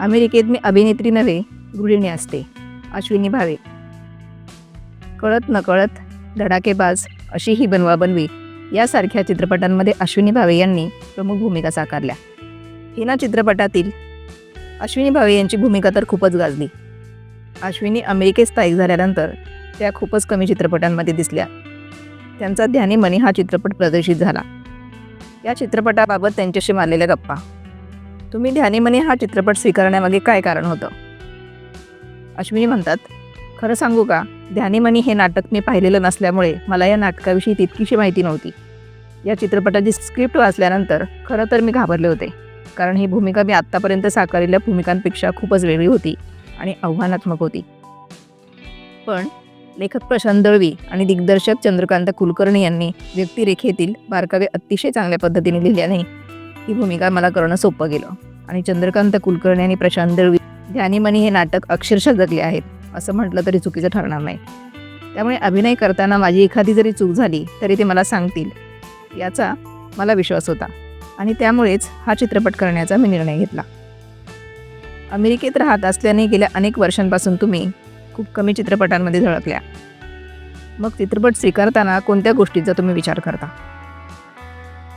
अमेरिकेत मी अभिनेत्री नव्हे गृहिणी असते. अश्विनी भावे. कळत नकळत धडाकेबाज अशी ही बनवाबनवी यासारख्या चित्रपटांमध्ये अश्विनी भावे यांनी प्रमुख भूमिका साकारल्या. हिना चित्रपटातील अश्विनी भावे यांची भूमिका तर खूपच गाजली. अश्विनी अमेरिकेत स्थायिक झाल्यानंतर त्या खूपच कमी चित्रपटांमध्ये दिसल्या. त्यांचा ध्यानी मनी हा चित्रपट प्रदर्शित झाला. या चित्रपटाबाबत त्यांच्याशी मारलेल्या गप्पा. तुम्ही ध्यानीमनी हा चित्रपट स्वीकारण्यामागे काय कारण होतं? अश्विनी म्हणतात खरं सांगू का ध्यानीमनी हे नाटक मी पाहिलेलं नसल्यामुळे मला या नाटकाविषयी तितकीशी माहिती नव्हती. या चित्रपटाची स्क्रिप्ट वाचल्यानंतर खरं तर मी घाबरले होते कारण ही भूमिका मी आत्तापर्यंत साकारलेल्या भूमिकांपेक्षा खूपच वेगळी होती आणि आव्हानात्मक होती. पण लेखक प्रशांत दळवी आणि दिग्दर्शक चंद्रकांत कुलकर्णी यांनी व्यक्तिरेखेतील बारकावे अतिशय चांगल्या पद्धतीने लिहिल्याने ही भूमिका मला करणं सोपं गेलं. आणि चंद्रकांत कुलकर्णी आणि प्रशांत दळवी ध्यानीमणी हे नाटक अक्षरशः जगले आहेत असं म्हटलं तरी चुकीचं ठरणार नाही. त्यामुळे अभिनय करताना माझी एखादी जरी चूक झाली तरी ते मला सांगतील. याचा मला विश्वास होता. आणि त्यामुळेच हा चित्रपट करण्याचा मी निर्णय घेतला. अमेरिकेत राहत असल्याने गेल्या अनेक वर्षांपासून तुम्ही खूप कमी चित्रपटांमध्ये झळकल्या. मग चित्रपट स्वीकारताना कोणत्या गोष्टींचा तुम्ही विचार करता?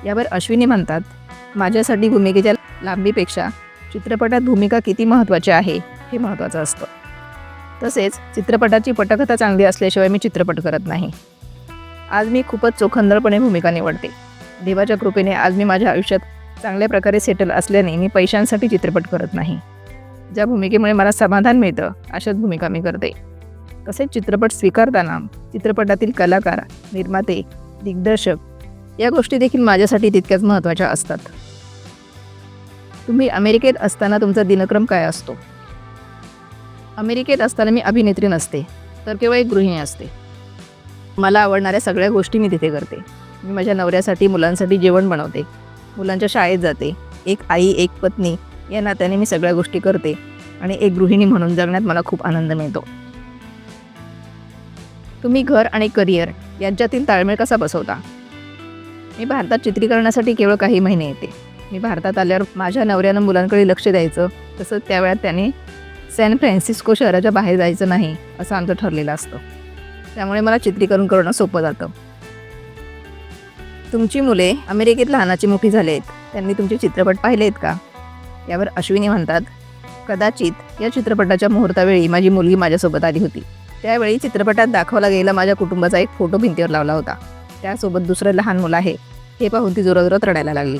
यावर अश्विनी म्हणतात माझ्यासाठी भूमिकेच्या लांबीपेक्षा चित्रपटात भूमिका किती महत्त्वाची आहे हे महत्त्वाचं असतं. तसेच चित्रपटाची पटकथा चांगली असल्याशिवाय मी चित्रपट करत नाही. आज मी खूपच चोखंदळपणे भूमिका निवडते. देवाच्या कृपेने आज मी माझ्या आयुष्यात चांगल्या प्रकारे सेटल असल्याने मी पैशांसाठी चित्रपट करत नाही. ज्या भूमिकेमुळे मला समाधान मिळतं अशाच भूमिका मी करते. तसेच चित्रपट स्वीकारताना चित्रपटातील कलाकार निर्माते दिग्दर्शक या गोष्टी देखील माझ्यासाठी तितक्याच महत्त्वाच्या असतात. तुम्ही अमेरिकेत असताना तुमचा दिनक्रम काय असतो? अमेरिकेत असताना मी अभिनेत्री नसते तर केवळ एक गृहिणी असते. मला आवडणाऱ्या सगळ्या गोष्टी मी तिथे करते. मी माझ्या नवऱ्यासाठी मुलांसाठी जेवण बनवते. मुलांच्या शाळेत जाते. एक आई एक पत्नी या नात्याने मी सगळ्या गोष्टी करते आणि एक गृहिणी म्हणून जगण्यात मला खूप आनंद मिळतो. तुम्ही घर आणि करिअर यांच्यातील ताळमेळ कसा बसवता? मी भारतात चित्रीकरणासाठी केवळ काही महिने येते. मी भारतात आल्यावर माझ्या नवऱ्यानं मुलांकडे लक्ष द्यायचं. तसंच त्यावेळात त्याने सॅन फ्रान्सिस्को शहराच्या बाहेर जायचं नाही असं आमचं ठरलेलं असतं. त्यामुळे मला चित्रीकरण करणं सोपं जातं. तुमची मुले अमेरिकेत लहानाची मोठी झाली आहेत त्यांनी तुमचे चित्रपट पाहिले आहेत का? यावर अश्विनी म्हणतात कदाचित या चित्रपटाच्या मुहूर्तावेळी माझी मुलगी माझ्यासोबत आली होती. त्यावेळी चित्रपटात दाखवला गेलेला माझ्या कुटुंबाचा एक फोटो भिंतीवर लावला होता. त्यासोबत दुसरं लहान मुलं आहे. हे पाहून ती जोराजोरात रडायला लागली.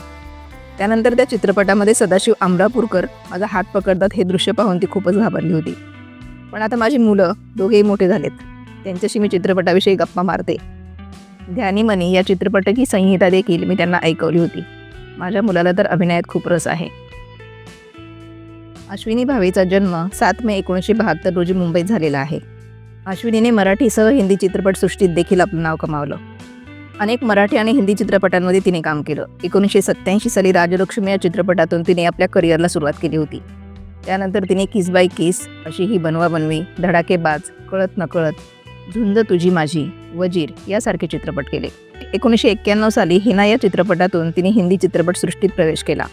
त्यानंतर त्या चित्रपटामध्ये सदाशिव आमरापूरकर माझा हात पकडतात हे दृश्य पाहून ती खूपच घाबरली होती. पण आता माझी मुलं दोघेही मोठे झालेत. त्यांच्याशी मी चित्रपटाविषयी गप्पा मारते. ध्यानी मनी या चित्रपटाची संहिता देखील मी त्यांना ऐकवली होती. माझ्या मुलाला तर अभिनयात खूप रस आहे. अश्विनी भावेचा जन्म सात मे एकोणीसशे बहात्तर रोजी मुंबईत झालेला आहे. अश्विनीने मराठीसह हिंदी चित्रपटसृष्टीत देखील आपलं नाव कमावलं. अनेक मराठी आणि हिंदी चित्रपटांमध्ये तिने काम केलं. एकोणीसशे सत्त्याऐंशी साली राजलक्ष्मी या चित्रपटातून तिने आपल्या करिअरला सुरुवात केली होती. त्यानंतर तिने किस बाय किस अशी ही बनवा बनवी धडाकेबाज कळत नकळत झुंज तुझी माझी वजीर यासारखे चित्रपट केले. एकोणीसशे एक्क्याण्णव साली हिना या चित्रपटातून तिने हिंदी चित्रपटसृष्टीत प्रवेश केला.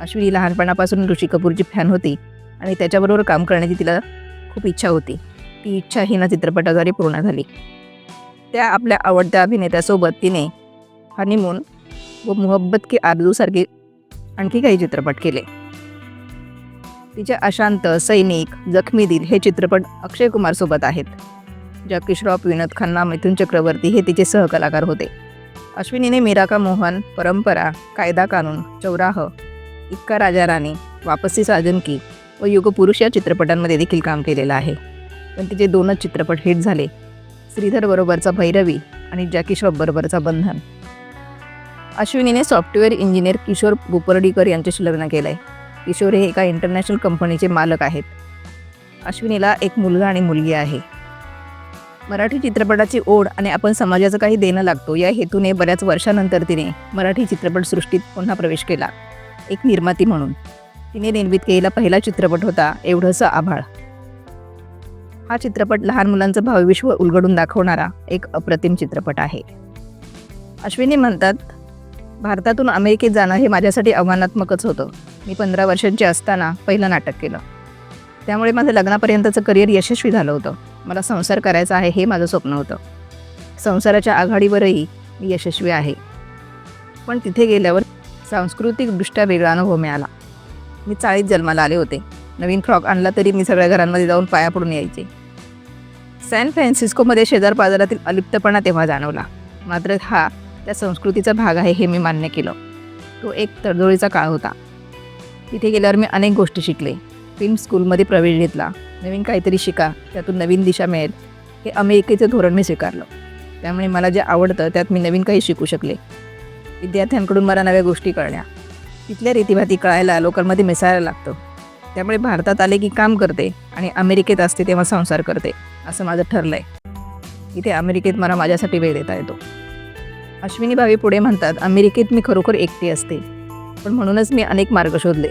अश्विनी लहानपणापासून ऋषी कपूरची फॅन होती आणि त्याच्याबरोबर काम करण्याची तिला खूप इच्छा होती. ती इच्छा हिना चित्रपटाद्वारे पूर्ण झाली. त्या आपल्या आवडत्या अभिनेत्यासोबत तिने हनीमून व मोहब्बत की आरजूसारखे आणखी काही चित्रपट केले. तिच्या अशांत सैनिक जखमी दिल हे चित्रपट अक्षय कुमारसोबत आहेत जॅकी श्रॉफ विनोद खन्ना मिथुन चक्रवर्ती हे तिचे सहकलाकार होते. अश्विनीने मीरा मोहन परंपरा कायदा कानून चौराह इक्का राजा राणी वापसी साजन की व युगपुरुष या चित्रपटांमध्ये देखील काम केलेलं आहे. पण तिचे दोनच चित्रपट हिट झाले. श्रीधर बरोबरचा भैरवी आणि जॅकी बरोबरचा बंधन. अश्विनीने सॉफ्टवेअर इंजिनियर किशोर बुपर्डीकर यांच्याशी लग्न केलं आहे किशोर हे एका इंटरनॅशनल कंपनीचे मालक आहेत. अश्विनीला एक मुलगा आणि मुलगी आहे. मराठी चित्रपटाची ओढ आणि आपण समाजाचं काही देणं लागतो या हेतूने बऱ्याच वर्षानंतर तिने मराठी चित्रपटसृष्टीत पुन्हा प्रवेश केला. एक निर्माती म्हणून. तिने निर्मित केलेला पहिला चित्रपट होता एवढंसं आभाळ. हा चित्रपट लहान मुलांचं भावविश्व उलगडून दाखवणारा एक अप्रतिम चित्रपट आहे. अश्विनी म्हणतात भारतातून अमेरिकेत जाणं हे माझ्यासाठी आव्हानात्मकच होतं. मी पंधरा वर्षांची असताना पहिलं नाटक केलं. त्यामुळे माझं लग्नापर्यंतचं करिअर यशस्वी झालं होतं. मला संसार करायचा आहे हे माझं स्वप्न होतं. संसाराच्या आघाडीवरही मी यशस्वी आहे. पण तिथे गेल्यावर सांस्कृतिकदृष्ट्या वेगळा अनुभव मिळाला. मी चाळीत जन्माला आले होते. नवीन फ्रॉक आणला तरी मी सगळ्या घरांमध्ये जाऊन पाया पडून यायचे. सॅन फ्रान्सिस्कोमध्ये शेजार बाजारातील अलिप्तपणा तेव्हा जाणवला. मात्र हा त्या संस्कृतीचा भाग आहे हे मी मान्य केलं. तो एक तडजोडीचा काळ होता. तिथे गेल्यावर मी अनेक गोष्टी शिकले. फिल्म स्कूलमध्ये प्रवेश घेतला. नवीन काहीतरी शिका. त्यातून नवीन दिशा मिळेल. हे अमेरिकेचं धोरण मी स्वीकारलं. त्यामुळे मला जे आवडतं त्यात मी नवीन काही शिकू शकले. विद्यार्थ्यांकडून मला नव्या गोष्टी कळल्या. तिथल्या रीतीभाती कळायला लोकांमध्ये मिसळायला लागतं. त्यामुळे भारतात आले की काम करते आणि अमेरिकेत असते तेव्हा संसार करते असं माझं ठरलं आहे इथे अमेरिकेत मला माझ्यासाठी वेळ देता येतो. अश्विनी भावी पुढे म्हणतात अमेरिकेत मी खरोखर एकटी असते पण म्हणूनच मी अनेक मार्ग शोधले.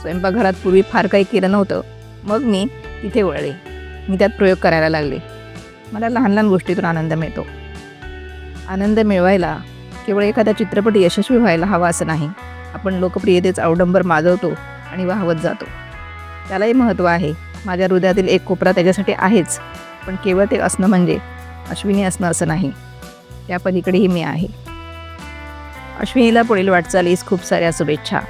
स्वयंपाकघरात पूर्वी फार काही केलं नव्हतं. मग मी तिथे वळले. मी त्यात प्रयोग करायला लागले. मला लहान लहान गोष्टीतून आनंद मिळतो. आनंद मिळवायला केवळ एखादा चित्रपट यशस्वी व्हायला हवा असं नाही. आपण लोकप्रियतेच अवडंबर माजवतो आणि वाहवत जातो. त्यालाही महत्त्व आहे. माझ्या हृदयातील एक कोपरा त्याच्यासाठी आहेच. पण केवळ ते असणं म्हणजे अश्विनी असणं असं नाही. त्या पलीकडेही मी आहे. अश्विनीला पुढील वाटचालीस खूप साऱ्या शुभेच्छा.